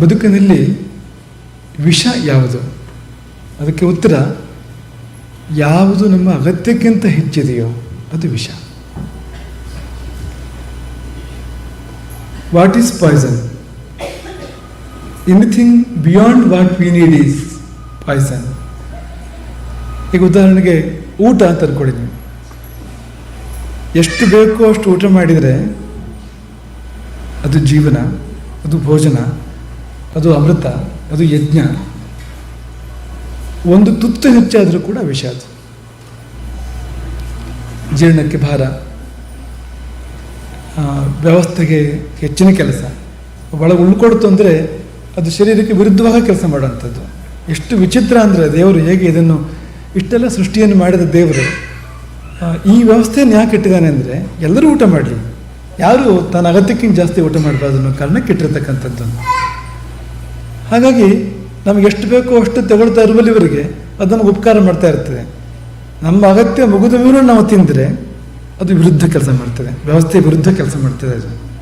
ಬದುಕಿನಲ್ಲಿ ವಿಷ ಯಾವುದು? ಅದಕ್ಕೆ ಉತ್ತರ, ಯಾವುದು ನಮ್ಮ ಅಗತ್ಯಕ್ಕಿಂತ ಹೆಚ್ಚಿದೆಯೋ ಅದು ವಿಷ. What is poison anything beyond what we need is poison ಈಗ ಉದಾಹರಣೆಗೆ ಊಟ ಅಂತ ಅನ್ಕೊಂಡಿದ್ವಿ ಎಷ್ಟು ಬೇಕೋ ಅಷ್ಟು ಊಟ ಮಾಡಿದರೆ ಅದು ಜೀವನ, ಅದು ಭೋಜನ ಅದು ಅಮೃತ, ಅದು ಯಜ್ಞ. ಒಂದು ತುತ್ತು ಹೆಚ್ಚಾದರೂ ಕೂಡ ವಿಷ ಅದು. ಜೀರ್ಣಕ್ಕೆ ಭಾರ. ವ್ಯವಸ್ಥೆಗೆ ಹೆಚ್ಚಿನ ಕೆಲಸ. ಒಳಗೆ ಉಳ್ಕೊಡ್ತು ಅಂದರೆ ಅದು ಶರೀರಕ್ಕೆ ವಿರುದ್ಧವಾಗಿ ಕೆಲಸ ಮಾಡುವಂಥದ್ದು. ಎಷ್ಟು ವಿಚಿತ್ರ ಅಂದರೆ ದೇವರು ಹೇಗೆ ಇದನ್ನು ಇಷ್ಟೆಲ್ಲ ಸೃಷ್ಟಿಯನ್ನು ಮಾಡಿದ ದೇವರು. ಈ ವ್ಯವಸ್ಥೆಯನ್ನು ಯಾಕೆ ಇಟ್ಟಿದ್ದಾನೆ ಅಂದರೆ ಎಲ್ಲರೂ ಊಟ ಮಾಡಲಿ. ಯಾರು ತನ್ನ ಅಗತ್ಯಕ್ಕಿಂತ ಜಾಸ್ತಿ ಊಟ ಮಾಡಬಾರ್ದು ಅನ್ನೋ ಕಾರಣಕ್ಕೆ ಇಟ್ಟಿರ್ತಕ್ಕಂಥದ್ದು ಹಾಗಾಗಿ ನಮಗೆ ಎಷ್ಟು ಬೇಕೋ ಅಷ್ಟು ತಗೊಳ್ತಾ ಇರುವಲ್ಲಿವರೆಗೆ ಅದನ್ನು ಉಪಕಾರ ಮಾಡ್ತಾ ಇರ್ತದೆ. ನಮ್ಮ ಅಗತ್ಯ ಮುಗಿದ ಮೇಲೂ ನಾವು ತಿಂದರೆ ಅದು ವಿರುದ್ಧ ಕೆಲಸ ಮಾಡ್ತದೆ. ವ್ಯವಸ್ಥೆ ವಿರುದ್ಧ ಕೆಲಸ ಮಾಡ್ತದೆ ಅದು.